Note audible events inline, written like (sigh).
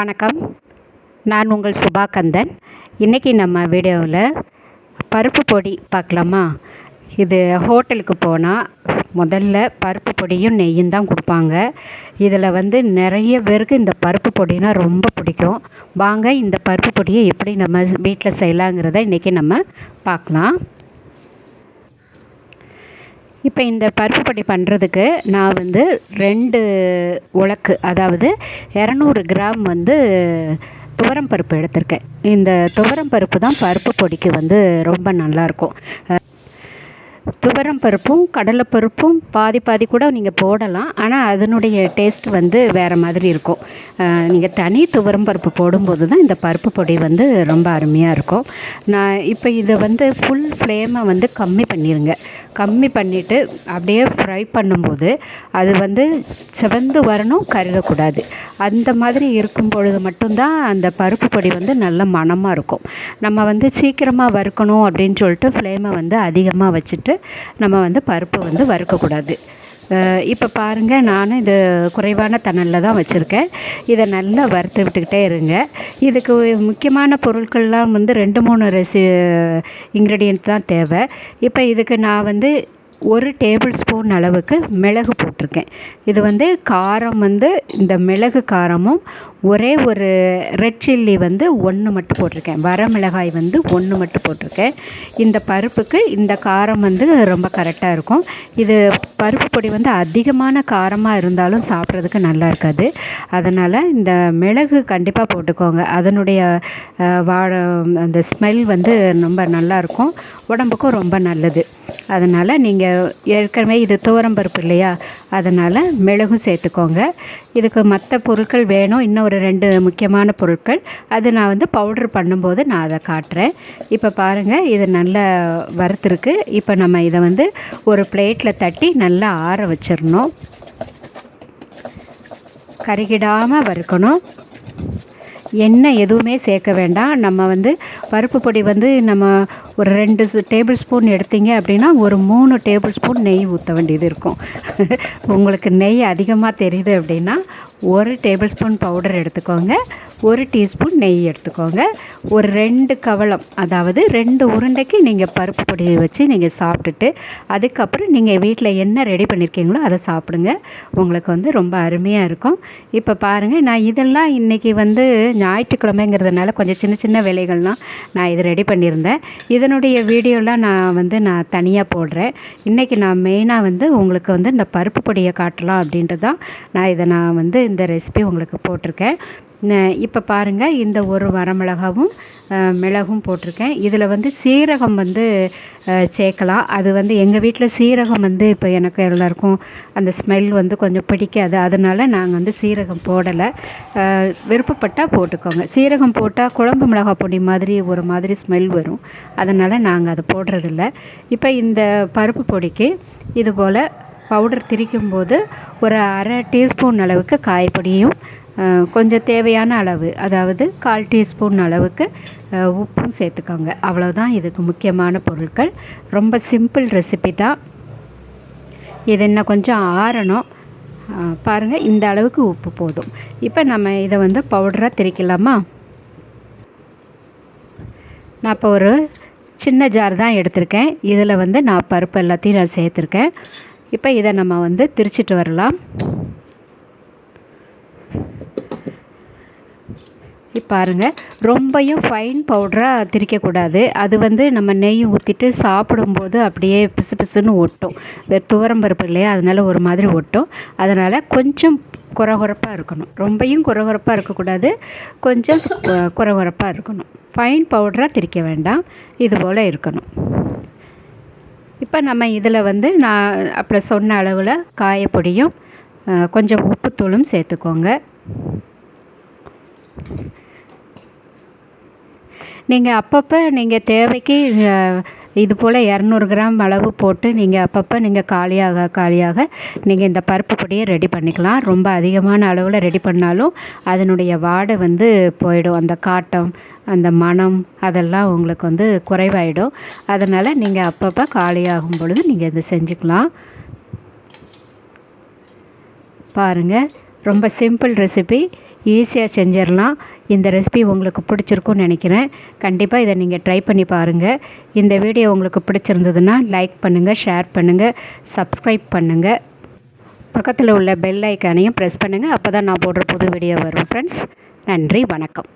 வணக்கம். நான் உங்கள் சுபா கந்தன் இன்றைக்கி நம்ம வீடியோவில் பருப்பு பொடி பார்க்கலாமா? இது ஹோட்டலுக்கு போனால் முதல்ல பருப்பு பொடியும் நெய்யும் தான் கொடுப்பாங்க. இதில் வந்து நிறைய பேருக்கு இந்த பருப்பு பொடினா ரொம்ப பிடிக்கும். வாங்க இந்த பருப்பு பொடியை எப்படி நம்ம வீட்டில் செய்யலாங்கிறத இன்றைக்கி நம்ம பார்க்கலாம். இப்போ இந்த பருப்பு பொடி பண்ணுறதுக்கு நான் வந்து ரெண்டு உலக்கு அதாவது இரநூறு கிராம் வந்து துவரம் பருப்பு எடுத்திருக்கேன். இந்த துவரம் பருப்பு தான் பருப்பு பொடிக்கு வந்து ரொம்ப நல்லாயிருக்கும் துவரம் பருப்பும் கடலைப்பருப்பும் பாதி பாதி கூட நீங்கள் போடலாம். ஆனால் அதனுடைய டேஸ்ட் வந்து வேறு மாதிரி இருக்கும். நீங்கள் தனி துவரம் பருப்பு போடும்போது தான் இந்த பருப்பு பொடி வந்து ரொம்ப அருமையாக இருக்கும். நான் இப்போ இதை வந்து ஃபுல் ஃப்ளேமை வந்து கம்மி பண்ணிடுங்க கம்மி பண்ணிவிட்டு அப்படியே ஃப்ரை பண்ணும்போது அது வந்து செவந்து வரணும் கருகக்கூடாது. அந்த மாதிரி இருக்கும் பொழுது மட்டும்தான் அந்த பருப்பு பொடி வந்து நல்ல மணமாக இருக்கும். நம்ம வந்து சீக்கிரமாக வறுக்கணும் அப்படின்னு சொல்லிட்டு ஃப்ளேமை வந்து அதிகமாக வச்சுட்டு நம்ம வந்து பருப்பு வந்து வறுக்கக்கூடாது. இப்போ பாருங்கள் நான் இது குறைவான தணலில் தான் வச்சுருக்கேன். இதை நல்லா வறுத்து விட்டுக்கிட்டே இருங்க. இதுக்கு முக்கியமான பொருட்கள்லாம் வந்து ரெண்டு மூணு ரெசி இன்க்ரீடியன்ட் தான் தேவை. இப்போ இதுக்கு நான் வந்து ஒரு டேபிள் ஸ்பூன் அளவுக்கு மிளகு போட்டிருக்கேன். இது வந்து காரம் வந்து இந்த மிளகு காரமும் ஒரே ஒரு ரெட் சில்லி வந்து ஒன்று மட்டும் போட்டிருக்கேன். வர மிளகாய் வந்து ஒன்று மட்டும் போட்டிருக்கேன். இந்த பருப்புக்கு இந்த காரம் வந்து ரொம்ப கரெக்டாக இருக்கும். இது பருப்பு பொடி வந்து அதிகமான காரமாக இருந்தாலும் சாப்பிட்றதுக்கு நல்லா இருக்காது. அதனால் இந்த மிளகு கண்டிப்பாக போட்டுக்கோங்க. அதனுடைய வாட அந்த ஸ்மெல் வந்து ரொம்ப நல்லாயிருக்கும் உடம்புக்கும் ரொம்ப நல்லது. அதனால் நீங்கள் ஏற்கனவே இது துவரம் பருப்பு இல்லையா? அதனால் மிளகும் சேர்த்துக்கோங்க. இதுக்கு மற்ற பொருட்கள் வேணும். இன்னும் ஒரு ரெண்டு முக்கியமான பொருட்கள். அது நான் வந்து பவுட்ரு பண்ணும்போது நான் அதை காட்டுறேன். இப்போ பாருங்கள் இது நல்லா வறுத்துருக்கு இப்போ நம்ம இதை வந்து ஒரு பிளேட்டில் தட்டி நல்லா ஆற வச்சிடணும். கருகிடாமல் வறுக்கணும். எண்ணெய் எதுவுமே சேர்க்க வேண்டாம். நம்ம வந்து பருப்பு பொடி வந்து நம்ம ஒரு ரெண்டு டேபிள் ஸ்பூன் எடுத்தீங்க அப்படின்னா ஒரு மூணு டேபிள் ஸ்பூன் நெய் ஊற்ற வேண்டியது இருக்கும். (laughs) உங்களுக்கு நெய் அதிகமாக தெரியுது அப்படின்னா ஒரு டேபிள் ஸ்பூன் பவுடர் எடுத்துக்கோங்க. ஒரு டீஸ்பூன் நெய் எடுத்துக்கோங்க. ஒரு ரெண்டு கவளம் அதாவது ரெண்டு உருண்டைக்கு நீங்கள் பருப்பு பொடியை வச்சு நீங்கள் சாப்பிட்டுட்டு அதுக்கப்புறம் நீங்கள் வீட்டில் என்ன ரெடி பண்ணியிருக்கீங்களோ அதை சாப்பிடுங்க. உங்களுக்கு வந்து ரொம்ப அருமையாக இருக்கும். இப்போ பாருங்கள் நான் இதெல்லாம் இன்றைக்கி வந்து ஞாயிற்றுக்கிழமைங்கிறதுனால கொஞ்சம் சின்ன சின்ன வேலைகள்லாம் நான் இதை ரெடி பண்ணியிருந்தேன். இதனுடைய வீடியோலாம் நான் வந்து நான் தனியாக போடுறேன். இன்றைக்கி நான் மெயினாக வந்து உங்களுக்கு வந்து இந்த பருப்பு பொடியை காட்டலாம் அப்படின்ட்டு தான் நான் இதை நான் வந்து இந்த ரெசிபி உங்களுக்கு போட்டிருக்கேன். இப்போ பாருங்கள் இந்த ஒரு வரமிளகாவும் மிளகும் போட்டிருக்கேன். இதில் வந்து சீரகம் வந்து சேர்க்கலாம். அது வந்து எங்கள் வீட்டில் சீரகம் வந்து இப்போ எனக்கு எல்லாருக்கும் அந்த ஸ்மெல் வந்து கொஞ்சம் பிடிக்காது. அதனால் நாங்கள் வந்து சீரகம் போடலை. விருப்பப்பட்டால் போட்டுக்கோங்க. சீரகம் போட்டால் குழம்பு மிளகா பொடி மாதிரி ஒரு மாதிரி ஸ்மெல் வரும். அதனால் நாங்கள் அதை போடுறதில்ல. இப்போ இந்த பருப்பு பொடிக்கு இது போல் பவுடர் திரிக்கும் போது ஒரு அரை டீஸ்பூன் அளவுக்கு காய்பொடியும் கொஞ்சம் தேவையான அளவு அதாவது கால் டீஸ்பூன் அளவுக்கு உப்பும் சேர்த்துக்கோங்க. அவ்வளோதான் இதுக்கு முக்கியமான பொருட்கள். ரொம்ப சிம்பிள் ரெசிபி தான். இது இன்னும் கொஞ்சம் ஆறணும். பாருங்கள் இந்த அளவுக்கு உப்பு போதும். இப்போ நம்ம இதை வந்து பவுடராக திரிக்கலாமா? நான் இப்போ ஒரு சின்ன ஜார் தான் எடுத்திருக்கேன். இதில் வந்து நான் பருப்பு எல்லாத்தையும் நான் சேர்த்துருக்கேன். இப்போ இதை நம்ம வந்து திரிச்சிட்டு வரலாம். பாருங்கள் ரொம்பையும் ஃபைன் பவுடராக திரிக்கக்கூடாது. அது வந்து நம்ம நெய் ஊற்றிட்டு சாப்பிடும்போது அப்படியே பிசு பிசுன்னு ஒட்டும். துவரம் பருப்பு இல்லையா அதனால் ஒரு மாதிரி ஒட்டும். அதனால் கொஞ்சம் குறகுறப்பாக இருக்கணும். ரொம்பையும் குறகுறப்பாக இருக்கக்கூடாது. கொஞ்சம் குறகுறப்பாக இருக்கணும். ஃபைன் பவுடராக திரிக்க வேண்டாம். இது போல் இருக்கணும். இப்போ நம்ம இதில் வந்து நான் அப்புறம் சொன்ன அளவில் காயப்பொடியும் கொஞ்சம் உப்புத்தூளும் சேர்த்துக்கோங்க. நீங்கள் அப்பப்போ நீங்கள் தேவைக்கு இது போல் இரநூறு கிராம் அளவு போட்டு நீங்கள் அப்பப்போ நீங்கள் காலியாக காலியாக நீங்கள் இந்த பருப்பு பொடியை ரெடி பண்ணிக்கலாம். ரொம்ப அதிகமான அளவில் ரெடி பண்ணாலும் அதனுடைய வாடை வந்து போயிடும். அந்த காட்டம் அந்த மனம் அதெல்லாம் உங்களுக்கு வந்து குறைவாயிடும். அதனால் நீங்கள் அப்பப்போ காலியாகும் பொழுது நீங்கள் இதை செஞ்சுக்கலாம். பாருங்கள் ரொம்ப சிம்பிள் ரெசிபி ஈஸியாக செஞ்சிடலாம். இந்த ரெசிபி உங்களுக்கு பிடிச்சிருக்கும்னு நினைக்கிறேன். கண்டிப்பாக இதை நீங்கள் ட்ரை பண்ணி பாருங்கள் இந்த வீடியோ உங்களுக்கு பிடிச்சிருந்ததுன்னா லைக் பண்ணுங்கள் ஷேர் பண்ணுங்கள் சப்ஸ்கிரைப் பண்ணுங்கள் பக்கத்தில் உள்ள பெல் ஐக்கானையும் ப்ரெஸ் பண்ணுங்கள் அப்போ தான் நான் போடுற புது வீடியோ வரும் ஃப்ரெண்ட்ஸ் நன்றி வணக்கம்.